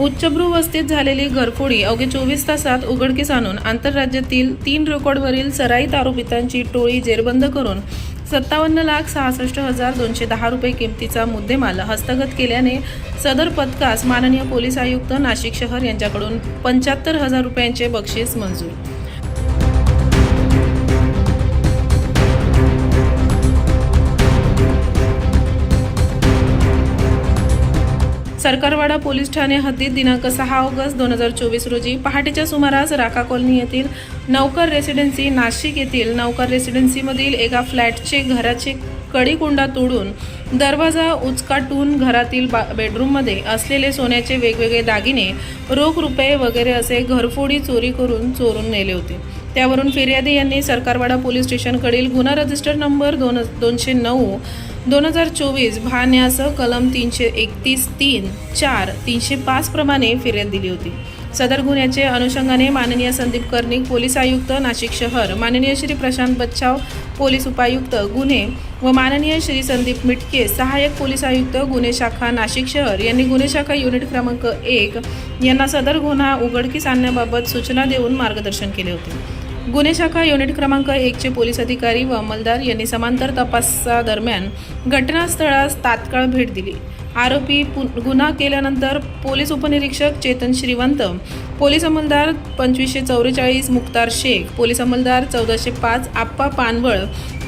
उच्चभ्रू वस्तीत झालेली घरफोडी अवघे चोवीस तासात उघडकीस आणून आंतरराज्यातील तीन रेकॉर्डवरील सराईत आरोपितांची टोळी जेरबंद करून सत्तावन्न लाख सहासष्ट हजार दोनशे दहा रुपये किमतीचा मुद्देमाल हस्तगत केल्याने सदर पथकास माननीय पोलीस आयुक्त नाशिक शहर यांच्याकडून पंच्याहत्तर हजार रुपयांचे बक्षीस मंजूर सरकारवाडा पोलीस ठाणे हद्दीत दिनांक सहा ऑगस्ट दोन हजार चोवीस रोजी पहाटेच्या सुमारास राका कॉलनी येथील नौकर रेसिडेन्सी नाशिक येथील नौकर रेसिडेन्सीमधील एका फ्लॅटचे घराचे कडीकुंडा तोडून दरवाजा उचकाटून घरातील बा बेडरूममध्ये असलेले सोन्याचे वेगवेगळे दागिने रोख रुपये वगैरे असे घरफोडी चोरी करून चोरून नेले होते. त्यावरून फिर्यादी यांनी सरकारवाडा पोलीस स्टेशनकडील गुन्हा रजिस्टर नंबर दोन दोनशे नऊ दोन हजार चोवीस भान्यासह कलम तीनशे एकतीस तीन चार तीनशे पाच प्रमाणे फिर्याद दिली होती. सदर गुन्ह्याचे अनुषंगाने माननीय संदीप कर्णिक पोलीस आयुक्त नाशिक शहर माननीय श्री प्रशांत बच्चाव पोलीस उपायुक्त गुन्हे व माननीय श्री संदीप मिटके सहाय्यक पोलीस आयुक्त गुन्हे शाखा नाशिक शहर यांनी गुन्हे शाखा युनिट क्रमांक एक यांना सदर गुन्हा उघडकीस आणण्याबाबत सूचना देऊन मार्गदर्शन केले होते. गुन्हे शाखा युनिट क्रमांक एकचे पोलीस अधिकारी व अंमलदार यांनी समांतर तपासादरम्यान घटनास्थळास तात्काळ भेट दिली. आरोपी पु- गुन्हा केल्यानंतर पोलीस उपनिरीक्षक चेतन श्रीवंत पोलीस अंमलदार पंचवीसशे चौवेचाळीस मुक्तार शेख पोलीस अंमलदार चौदाशे पाच आप्पा पानवळ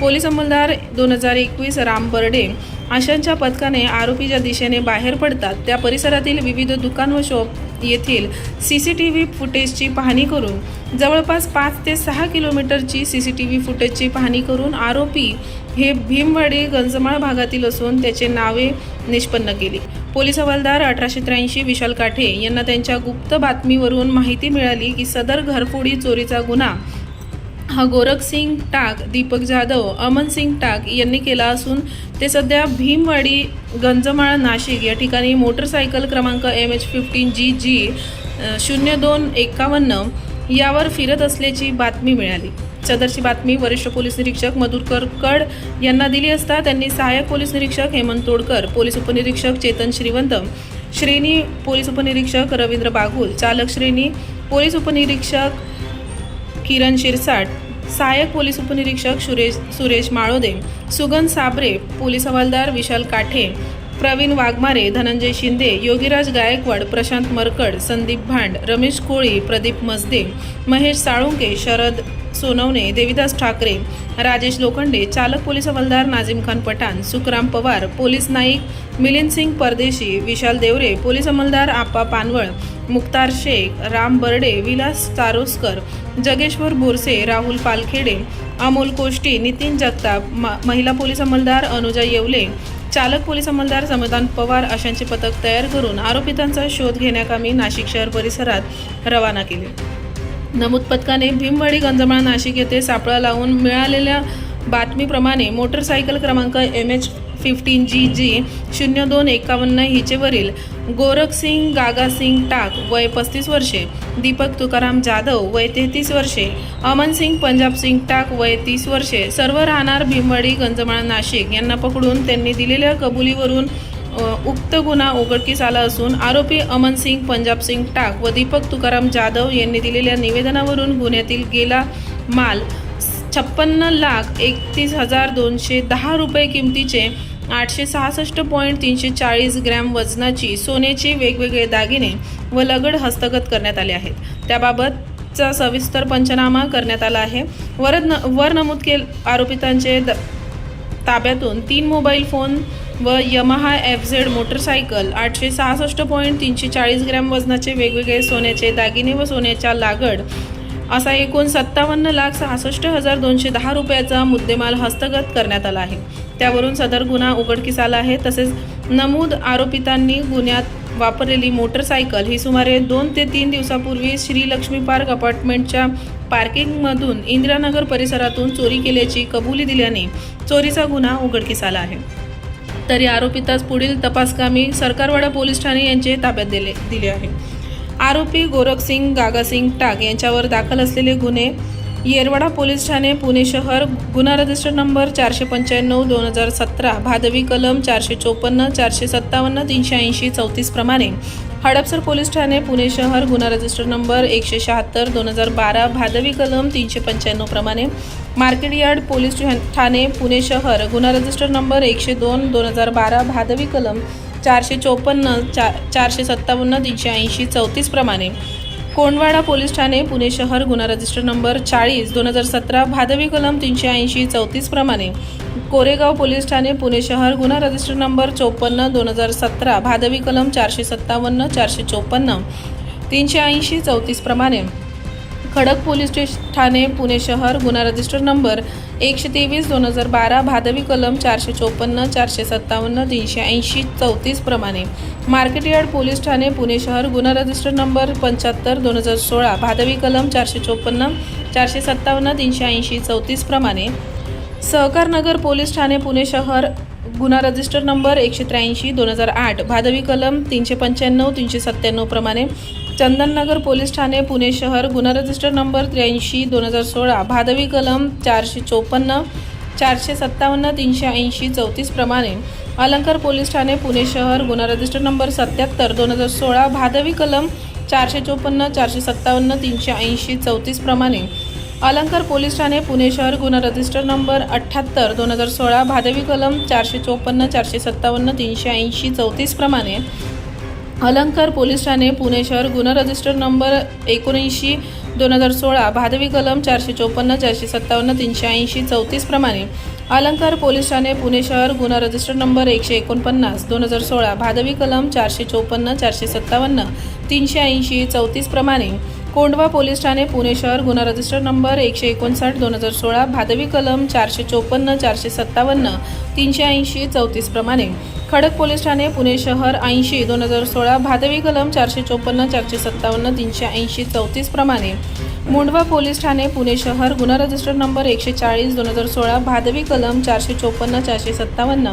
पोलीस अंमलदार दोन हजार एकवीस राम बर्डे अशांच्या पथकाने आरोपीच्या दिशेने बाहेर पडतात. त्या परिसरातील विविध दुकान व शॉप येथील सी सी टी व्ही फुटेजची पाहणी करून जवळपास पाच ते सहा किलोमीटरची सी सी टी व्ही फुटेजची पाहणी करून आरोपी हे भीमवाडी गंजमाळ भागातील असून त्याचे नावे निष्पन्न केली. पोलीस हवालदार अठराशे त्र्याऐंशी विशाल काठे यांना त्यांच्या गुप्त बातमीवरून माहिती मिळाली की सदर घरफोडी चोरीचा गुन्हा हा गोरखसिंग टाक दीपक जाधव अमन सिंग टाक यांनी केला असून ते सध्या भीमवाडी गंजमाळ नाशिक या ठिकाणी मोटरसायकल क्रमांक M H fifteen G G शून्य दोन एकावन्न यावर फिरत असल्याची बातमी मिळाली. सदरची बातमी वरिष्ठ पोलीस निरीक्षक मधुरकर कड यांना दिली असता त्यांनी सहाय्यक पोलीस निरीक्षक हेमंत तोडकर पोलीस उपनिरीक्षक चेतन श्रीवंत श्रेणी पोलीस उपनिरीक्षक रवींद्र बागुल चालक श्रेणी पोलीस उपनिरीक्षक किरण शिरसाट सहाय्यक पोलीस उपनिरीक्षक सुरेश सुरेश माळोदे सुगंध साबरे पोलीस हवालदार विशाल काठे प्रवीण वाघमारे धनंजय शिंदे योगीराज गायकवाड प्रशांत मरकड संदीप भांड रमेश कोळी प्रदीप मसदे महेश साळुंके शरद सोनवणे देविदास ठाकरे राजेश लोखंडे चालक police havaldar Nazim Khan Pathan Sukhram Pawar police naik Milind Singh Pardeshi Vishal Deore police अंमलदार Appa Panwal Mukhtar Shaikh Ram Barde Vilas Charoskar Jageshwar Borse Rahul Palkhede Amol Koshti Nitin Jagtap म- महिला पोलीस अंमलदार अनुजा येवले चालक पोलीस अंमलदार समाधान पवार अशांचे पथक तयार करून आरोपितांचा शोध घेण्याकामी नाशिक शहर परिसरात रवाना केले. नमूद पथकाने भीमवाडी गंजमाळ नाशिक येथे सापळा लावून मिळालेल्या बातमीप्रमाणे मोटरसायकल क्रमांक M H fifteen G G शून्य दोन एकावन्न हिचेवरील गोरखसिंग गागासिंग टाक वय पस्तीस वर्षे दीपक तुकाराम जाधव वय तेहतीस वर्षे अमनसिंग पंजाबसिंग टाक वय तीस वर्षे सर्व राहणार भीमवाडी गंजमाळ नाशिक यांना पकडून त्यांनी दिलेल्या कबुलीवरून उक्त गुन्हा उघडकीस आला असून आरोपी अमन सिंग पंजाब सिंग टाक व दीपक तुकाराम जाधव यांनी दिलेल्या निवेदनावरून गुन्ह्यातील गेला माल छप्पन्न लाख एकतीस हजार दोनशे दहा रुपये किमतीचे आठशे सहासष्ट पॉईंट तीनशे चाळीस ग्रॅम वजनाची सोन्याचे वेगवेगळे दागिने व लगड हस्तगत करण्यात आले आहेत. त्याबाबतचा सविस्तर पंचनामा करण्यात आला आहे. वर न वर नमूद केल आरोपितांचे द ताब्यातून तीन मोबाईल फोन व यमाहा एफ झेड मोटरसायकल आठशे सहासष्ट पॉईंट तीनशे चाळीस ग्रॅम वजनाचे वेगवेगळे सोन्याचे दागिने व सोन्याच्या लागड असा एकूण सत्तावन्न लाख सहासष्ट हजार दोनशे दहा रुपयाचा मुद्देमाल हस्तगत करण्यात आला आहे. त्यावरून सदर गुन्हा उघडकीस आला आहे. तसेच नमूद आरोपितांनी गुन्ह्यात वापरलेली मोटरसायकल ही सुमारे दोन ते तीन दिवसापूर्वी श्री लक्ष्मी पार्क अपार्टमेंटच्या पार्किंगमधून इंदिरानगर परिसरातून चोरी केल्याची कबुली दिल्याने चोरीचा गुन्हा उघडकीस आला आहे. तरी आरोपितास पुढील तपासकामी सरकारवाडा पोलीस ठाणे यांचे ताब्यात दिले दिले आहे. आरोपी गोरखसिंग गागासिंग टाक यांच्यावर दाखल असलेले गुन्हे येरवाडा पोलीस ठाणे पुणे शहर गुन्हा रजिस्टर नंबर चारशे पंच्याण्णव दोन हजार सतरा भादवी कलम चारशे चोपन्न चारशे सत्तावन्न तीनशे ऐंशी चौतीस प्रमाणे. हडपसर पोलीस ठाणे पुणे शहर गुन्हा रजिस्टर नंबर एकशे शहात्तर दोन हजार बारा भादवी कलम तीनशे पंच्याण्णव प्रमाणे. मार्केट यार्ड पोलीस ठाणे पुणे शहर गुन्हा रजिस्टर नंबर एकशे दोन दोन हजार बारा भादवी कलम चारशे चोपन्न चा चारशे सत्तावन्न तीनशे ऐंशी चौतीस प्रमाणे. कोंडवाडा पोलीस ठाणे पुणे शहर गुन्हा रजिस्टर नंबर चाळीस दोन हजार सतरा भादवी कलम तीनशे ऐंशी चौतीसप्रमाणे कोरेगाव पोलीस ठाणे पुणे शहर गुन्हा रजिस्टर नंबर चोपन्न दोन हजार सतरा भादवी कलम चारशे सत्तावन्न चारशे चोपन्न तीनशे ऐंशी चौतीसप्रमाणे खडक पोलीस स्टेश ठाणे पुणे शहर गुन्हा रजिस्टर नंबर एकशे तेवीस दोन हजार बारा भादवी कलम चारशे चोपन्न चारशे सत्तावन्न तीनशे ऐंशी चौतीस प्रमाणे. मार्केट यार्ड पोलीस ठाणे पुणे शहर गुन्हा रजिस्टर नंबर पंच्याहत्तर दोन हजार सोळा भादवी कलम चारशे चोपन्न चारशे सत्तावन्न तीनशे ऐंशी चौतीस प्रमाणे. सहकार नगर पोलीस ठाणे पुणे शहर गुन्हा रजिस्टर नंबर एकशे त्र्याऐंशी दोन हजार आठ भादवी कलम तीनशे पंच्याण्णव तीनशे सत्त्याण्णव प्रमाणे. चंदननगर पोलीस ठाणे पुणे शहर गुन्हा रजिस्टर नंबर त्र्याऐंशी दोन हजार सोळा भादवी कलम चारशे चोपन्न चारशे सत्तावन्न तीनशे ऐंशी चौतीस प्रमाणे अलंकार पोलीस ठाणे पुणे शहर गुन्हा रजिस्टर नंबर सत्याहत्तर दोन हजार सोळा भादवी कलम चारशे चोपन्न चारशे सत्तावन्न तीनशे ऐंशी चौतीस प्रमाणे अलंकार पोलीस ठाणे पुणे शहर गुन्हा रजिस्टर नंबर अठ्ठ्याहत्तर दोन हजार सोळा भादवी कलम चारशे चोपन्न चारशे सत्तावन्न तीनशे ऐंशी चौतीस प्रमाणे अलंकार पोलीस ठाणे पुणे शहर. गुन्हा रजिस्टर नंबर एकोणऐंशी दोन हजार सोळा. भादवी कलम चारशे चोपन्न चारशे सत्तावन्न तीनशे ऐंशी चौतीस प्रमाणे. अलंकार पोलीस ठाणे पुणे शहर. गुन्हा रजिस्टर नंबर एकशे एकोणपन्नास दोन हजार सोळा. भादवी कलम चारशे चोपन्न चारशे सत्तावन्न तीनशे ऐंशी चौतीस प्रमाणे. कोंडवा पोलीस ठाणे पुणे शहर गुन्हा रजिस्टर नंबर एकशे एकोणसाठ दोन हजार सोळा भादवी कलम चारशे चोपन्न चारशे सत्तावन्न तीनशे ऐंशी चौतीस प्रमाणे. खडक पोलीस ठाणे पुणे शहर ऐंशी दोन हजार सोळा भादवी कलम चारशे चोपन्न चारशे सत्तावन्न तीनशे ऐंशी चौतीस प्रमाणे. मुंडवा पोलीस ठाणे पुणे शहर गुन्हा रजिस्टर नंबर एकशे चाळीस दोन हजार सोळा भादवी कलम चारशे चोपन्न चारशे सत्तावन्न.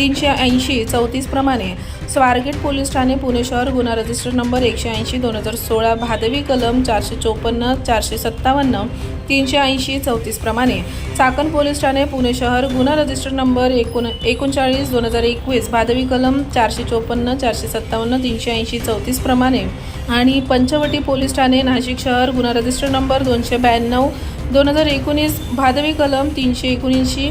तीनशे ऐंशी चौतीस प्रमाणे स्वारगेट पोलीस ठाणे पुणे शहर गुन्हा रजिस्टर नंबर एकशे ऐंशी दोन हजार सोळा भादवी कलम चारशे चोपन्न चारशे सत्तावन्न तीनशे ऐंशी चौतीस प्रमाणे चाकण पोलीस ठाणे पुणे शहर गुन्हा रजिस्टर नंबर एकोण एकोणचाळीस दोन हजार एकवीस भादवी कलम चारशे चोपन्न चारशे सत्तावन्न तीनशे ऐंशी चौतीस प्रमाणे आणि पंचवटी पोलीस ठाणे नाशिक शहर गुन्हा रजिस्टर नंबर दोनशे ब्याण्णव दोन हजार एकोणीस भादवी कलम तीनशे एकोणऐंशी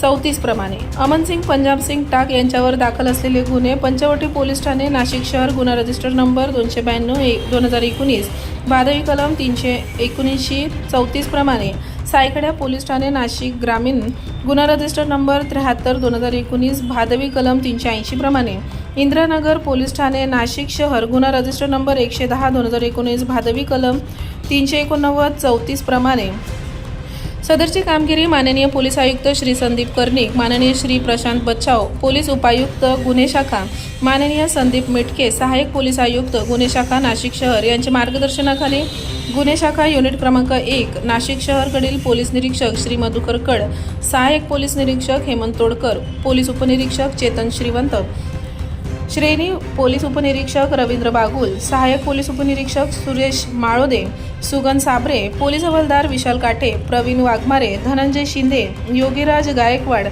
चौतीस प्रमाणे. अमनसिंग पंजाबसिंग टाक यांच्यावर दाखल असलेले गुन्हे पंचवटी पोलीस ठाणे नाशिक शहर गुन्हा रजिस्टर नंबर दोनशे ब्याण्णव एक दोन हजार एकोणीस भादवी कलम तीनशे एकोणऐंशी चौतीस प्रमाणे. सायकड्या पोलीस ठाणे नाशिक ग्रामीण गुन्हा रजिस्टर नंबर त्र्याहत्तर दोन हजार एकोणीस भादवी कलम तीनशे ऐंशी प्रमाणे. इंद्रानगर पोलीस ठाणे नाशिक शहर गुन्हा रजिस्टर नंबर एकशे दहा दोन हजार एकोणीस भादवी कलम तीनशे एकोणनव्वद चौतीस प्रमाणे. सदरची कामगिरी माननीय पोलीस आयुक्त श्री संदीप कर्णिक माननीय श्री प्रशांत बच्छाव पोलीस उपायुक्त गुन्हे शाखा माननीय संदीप मिटके सहाय्यक पोलीस आयुक्त गुन्हे शाखा नाशिक शहर. यांच्या मार्गदर्शनाखाली गुन्हे शाखा युनिट क्रमांक एक नाशिक शहरकडील पोलीस निरीक्षक श्री मधुकर कड सहाय्यक पोलीस निरीक्षक हेमंत तोडकर पोलीस उपनिरीक्षक चेतन श्रीवंत श्रेणी पोलीस उपनिरीक्षक रवींद्र बागुल सहाय्यक पोलीस उपनिरीक्षक सुरेश माळोदे सुगन साबरे पोलीस हवालदार विशाल काठे प्रवीण वाघमारे धनंजय शिंदे योगीराज गायकवाड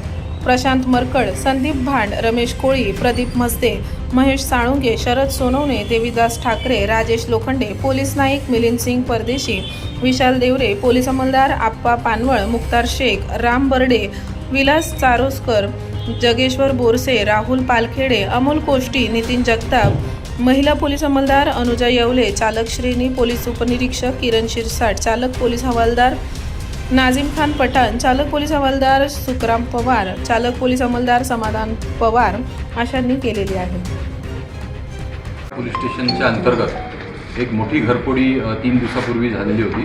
प्रशांत मरकड संदीप भांड रमेश कोळी प्रदीप मस्ते महेश साळुंगे शरद सोनवणे देवीदास ठाकरे राजेश लोखंडे पोलीस नाईक मिलिंद सिंग परदेशी विशाल देवरे पोलीस अंमलदार आप्पा पानवळ मुक्तार शेख राम बर्डे विलास चारोस्कर जगेश्वर बोरसे राहुल पालखेडे अमोल कोष्टी नितीन जगताप महिला पोलीस अंमलदार अनुजा येवले चालक श्रेणी पोलीस उपनिरीक्षक किरण शिरसाट चालक पोलीस हवालदार नाझीम खान पठाण चालक पोलीस हवालदार सुखराम पवार चालक पोलीस अंमलदार समाधान पवार अशांनी केलेली आहे. पोलीस स्टेशनच्या अंतर्गत एक मोठी घरफोडी तीन दिवसापूर्वी झालेली होती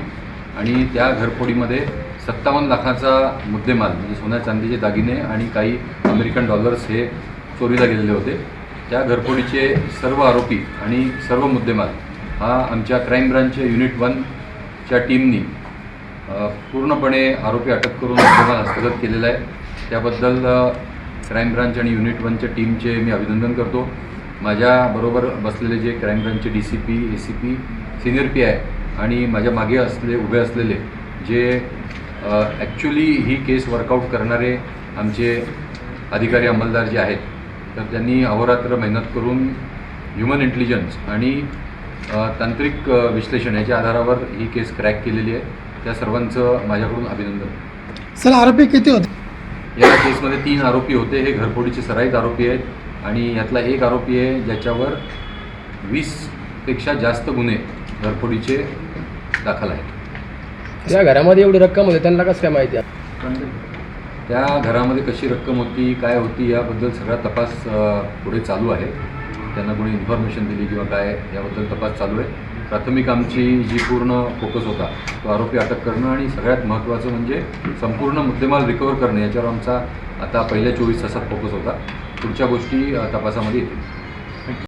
आणि त्या घरफोडीमध्ये सत्तावन्न लाखाचा मुद्देमाल म्हणजे सोन्या चांदीचे दागिने आणि काही अमेरिकन डॉलर्स हे चोरीला गेलेले होते. त्या घरफोडीचे सर्व आरोपी आणि सर्व मुद्देमाल हा आमच्या क्राईम ब्रांचच्या युनिट वनच्या टीमनी पूर्णपणे आरोपी अटक करून मुद्देमाल हस्तगत केलेला आहे. त्याबद्दल क्राईम ब्रांच आणि युनिट वनच्या टीमचे मी अभिनंदन करतो. माझ्याबरोबर बसलेले जे crime ब्रांचचे D C P A C P senior P I आणि माझ्या मागे असले उभे असलेले जे ॲक्च्युली ही केस वर्कआउट करणारे आमचे अधिकारी अंमलदार जे आहेत तर त्यांनी अहोरात्र मेहनत करून ह्युमन इंटेलिजन्स आणि तांत्रिक विश्लेषण याच्या आधारावर ही केस क्रॅक केलेली आहे. त्या सर्वांचं माझ्याकडून अभिनंदन. सर आरोपी किती होते? या केसमध्ये तीन आरोपी होते. हे घरफोडीचे सराईत आरोपी आहेत आणि यातला एक आरोपी आहे ज्याच्यावर वीसपेक्षा जास्त गुन्हे घरफोडीचे दाखल आहेत. त्या घरामध्ये एवढी रक्कम होती त्यांना कसं काय माहिती? आहे त्या घरामध्ये कशी रक्कम होती काय होती याबद्दल सगळा तपास पुढे चालू आहे. त्यांना कोणी इन्फॉर्मेशन दिली किंवा काय याबद्दल तपास चालू आहे. प्राथमिक आमची जी पूर्ण फोकस होता तो आरोपी अटक करणं आणि सगळ्यात महत्त्वाचं म्हणजे संपूर्ण मुद्देमाल रिकवर करणे याच्यावर आमचा आता पहिल्या चोवीस तासात फोकस होता. पुढच्या गोष्टी तपासामध्ये येतील.